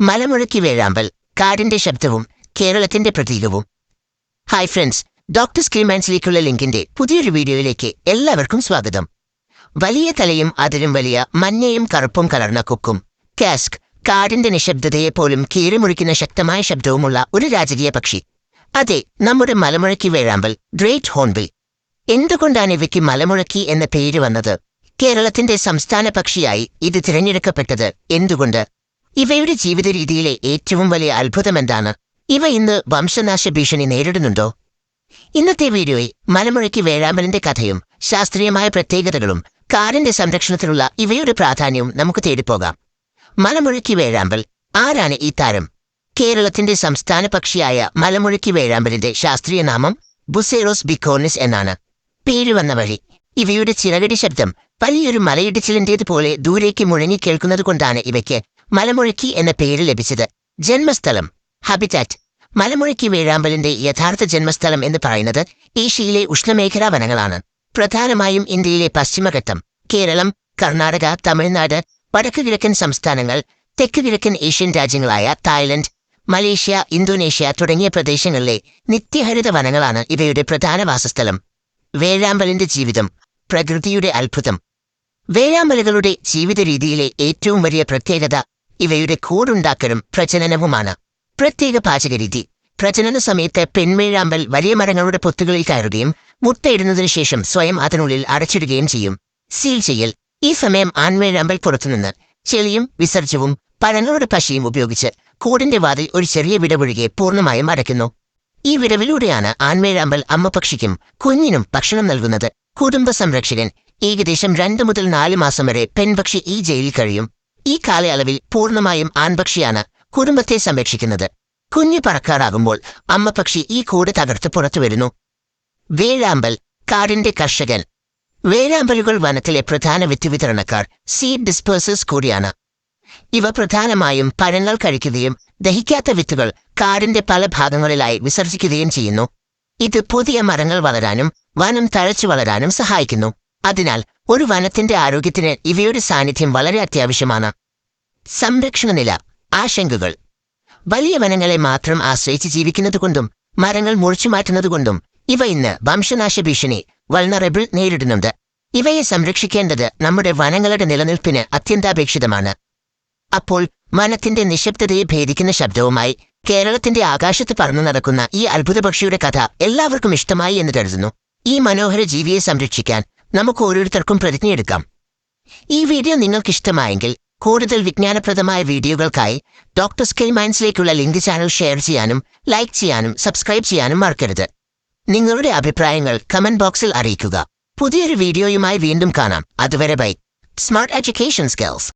മലമുഴക്കി വേഴാമ്പൽ കാടിന്റെ ശബ്ദവും കേരളത്തിന്റെ പ്രതീകവും ഹായ് ഫ്രണ്ട്സ് ഡോക്ടർ സ്ക്രീമാൻസിലേക്കുള്ള ലിങ്കിന്റെ പുതിയൊരു വീഡിയോയിലേക്ക് എല്ലാവർക്കും സ്വാഗതം. വലിയ തലയും അതിലും വലിയ മഞ്ഞയും കറുപ്പും കലർന്ന കുക്കും കാസ്ക് കാടിന്റെ നിശബ്ദതയെ പോലും കീറിമുറിക്കുന്ന ശക്തമായ ശബ്ദവുമുള്ള ഒരു രാജകീയ പക്ഷി. അതെ നമ്മുടെ മലമുഴക്കി വേഴാമ്പൽ ഗ്രേറ്റ് ഹോൺബിൽ എന്തുകൊണ്ടാണ് ഇവയ്ക്ക് മലമുഴക്കി എന്ന പേര് വന്നത്? കേരളത്തിന്റെ സംസ്ഥാന പക്ഷിയായി ഇത് തിരഞ്ഞെടുക്കപ്പെട്ടത് എന്തുകൊണ്ട്? ഇവയുടെ ജീവിത രീതിയിലെ ഏറ്റവും വലിയ അത്ഭുതം അത്ഭുതമെന്താണ്? ഇവ ഇന്ന് വംശനാശ ഭീഷണി നേരിടുന്നുണ്ടോ? ഇന്നത്തെ വീഡിയോയിൽ മലമുഴക്കി വേഴാമ്പലിന്റെ കഥയും ശാസ്ത്രീയമായ പ്രത്യേകതകളും കാടിന്റെ സംരക്ഷണത്തിലുള്ള ഇവയുടെ പ്രാധാന്യവും നമുക്ക് തേടിപ്പോകാം. മലമുഴക്കി വേഴാമ്പൽ ആരാണ് ഈ താരം? കേരളത്തിന്റെ സംസ്ഥാന പക്ഷിയായ മലമുഴക്കി വേഴാമ്പലിന്റെ ശാസ്ത്രീയ നാമം ബുസേറോസ് ബിക്കോണിസ് എന്നാണ്. പേര് വന്ന വഴി ഇവയുടെ ചിറകടി ശബ്ദം വലിയൊരു മലയിടിച്ചിലിന്റേതുപോലെ ദൂരേക്ക് മുഴങ്ങി കേൾക്കുന്നതുകൊണ്ടാണ് ഇവയ്ക്ക് മലമുഴക്കി എന്ന പേര് ലഭിച്ചത് ജന്മസ്ഥലം ഹബിറ്റാറ്റ് മലമുഴക്കി വേഴാമ്പലിന്റെ യഥാർത്ഥ ജന്മസ്ഥലം എന്ന് പറയുന്നത് ഏഷ്യയിലെ ഉഷ്ണമേഖലാ വനങ്ങളാണ്. പ്രധാനമായും ഇന്ത്യയിലെ പശ്ചിമഘട്ടം കേരളം കർണാടക തമിഴ്നാട് വടക്കു കിഴക്കൻ സംസ്ഥാനങ്ങൾ തെക്കു കിഴക്കൻ ഏഷ്യൻ രാജ്യങ്ങളായ തായ്ലൻഡ് മലേഷ്യ ഇന്തോനേഷ്യ തുടങ്ങിയ പ്രദേശങ്ങളിലെ നിത്യഹരിത വനങ്ങളാണ് ഇവയുടെ പ്രധാന വാസസ്ഥലം. വേഴാമ്പലിന്റെ ജീവിതം പ്രകൃതിയുടെ അത്ഭുതം. വേഴാമ്പലുകളുടെ ജീവിത രീതിയിലെ ഏറ്റവും വലിയ പ്രത്യേകത ഇവയുടെ കൂടുണ്ടാക്കലും പ്രജനനവുമാണ്. പ്രത്യേക പാചകരീതി. പ്രജനന സമയത്ത് പെൺമേഴാമ്പൽ വലിയ മരങ്ങളുടെ പൊത്തുകളിൽ കയറുകയും മുട്ടയിടുന്നതിനു ശേഷം സ്വയം അതിനുള്ളിൽ അടച്ചിടുകയും ചെയ്യും. സീൽ ചെയ്യൽ. ഈ സമയം ആൺമേഴാമ്പൽ പുറത്തുനിന്ന് ചെളിയും വിസർജ്യവും പഴങ്ങളുടെ പശയും ഉപയോഗിച്ച് കൂടിന്റെ വാതിൽ ഒരു ചെറിയ വിടവൊഴികെ പൂർണമായും അടയ്ക്കുന്നു. ഈ വിടവിലൂടെയാണ് ആൺവേഴാമ്പൽ അമ്മപക്ഷിക്കും കുഞ്ഞിനും ഭക്ഷണം നൽകുന്നത്. കുടുംബ സംരക്ഷകൻ ഏകദേശം രണ്ടു മുതൽ നാല് മാസം വരെ പെൺപക്ഷി ഈ ജയിലിൽ കഴിയും. ഈ കാലയളവിൽ പൂർണമായും ആൺപക്ഷിയാണ് കുടുംബത്തെ സംരക്ഷിക്കുന്നത്. കുഞ്ഞു പറക്കാറാകുമ്പോൾ അമ്മപക്ഷി ഈ കൂട് തകർത്ത് പുറത്തു വരുന്നു. വേഴാമ്പൽ കാടിന്റെ കർഷകൻ. വേഴാമ്പലുകൾ വനത്തിലെ പ്രധാന വിത്തുവിതരണക്കാർ സീഡ് ഡിസ്പേഴ്സേഴ്സ് കൂടിയാണ്. ഇവ പ്രധാനമായും പഴങ്ങൾ കഴിക്കുകയും ദഹിക്കാത്ത വിത്തുകൾ കാടിന്റെ പല ഭാഗങ്ങളിലായി വിസർജിക്കുകയും ചെയ്യുന്നു. ഇത് പുതിയ മരങ്ങൾ വളരാനും വനം തഴച്ചു വളരാനും സഹായിക്കുന്നു. അതിനാൽ ഒരു വനത്തിന്റെ ആരോഗ്യത്തിന് ഇവയുടെ സാന്നിധ്യം വളരെ അത്യാവശ്യമാണ്. സംരക്ഷണ നില ആശങ്കകൾ. വലിയ വനങ്ങളെ മാത്രം ആശ്രയിച്ച് ജീവിക്കുന്നതുകൊണ്ടും മരങ്ങൾ മുറിച്ചു മാറ്റുന്നതുകൊണ്ടും ഇവ ഇന്ന് വംശനാശ ഭീഷണി വൾണറബിൾ നേരിടുന്നുണ്ട്. ഇവയെ സംരക്ഷിക്കേണ്ടത് നമ്മുടെ വനങ്ങളുടെ നിലനിൽപ്പിന് അത്യന്താപേക്ഷിതമാണ്. അപ്പോൾ വനത്തിന്റെ നിശബ്ദതയെ ഭേദിക്കുന്ന ശബ്ദവുമായി കേരളത്തിന്റെ ആകാശത്ത് പറന്നു നടക്കുന്ന ഈ അത്ഭുത പക്ഷിയുടെ കഥ എല്ലാവർക്കും ഇഷ്ടമായി എന്ന് കരുതുന്നു. ഈ മനോഹര ജീവിയെ സംരക്ഷിക്കാൻ നമുക്ക് ഓരോരുത്തർക്കും പ്രതിജ്ഞയെടുക്കാം. ഈ വീഡിയോ നിങ്ങൾക്ക് ഇഷ്ടമായെങ്കിൽ കൂടുതൽ വിജ്ഞാനപ്രദമായ വീഡിയോകൾക്കായി ഡോക്ടർ സ്കിൽ മൈൻഡ്സിലേക്കുള്ള ലിങ്ക് ചാനൽ ഷെയർ ചെയ്യാനും ലൈക്ക് ചെയ്യാനും സബ്സ്ക്രൈബ് ചെയ്യാനും മറക്കരുത്. നിങ്ങളുടെ അഭിപ്രായങ്ങൾ കമന്റ് ബോക്സിൽ അറിയിക്കുക. പുതിയൊരു വീഡിയോയുമായി വീണ്ടും കാണാം. അതുവരെ ബൈ. Smart education skills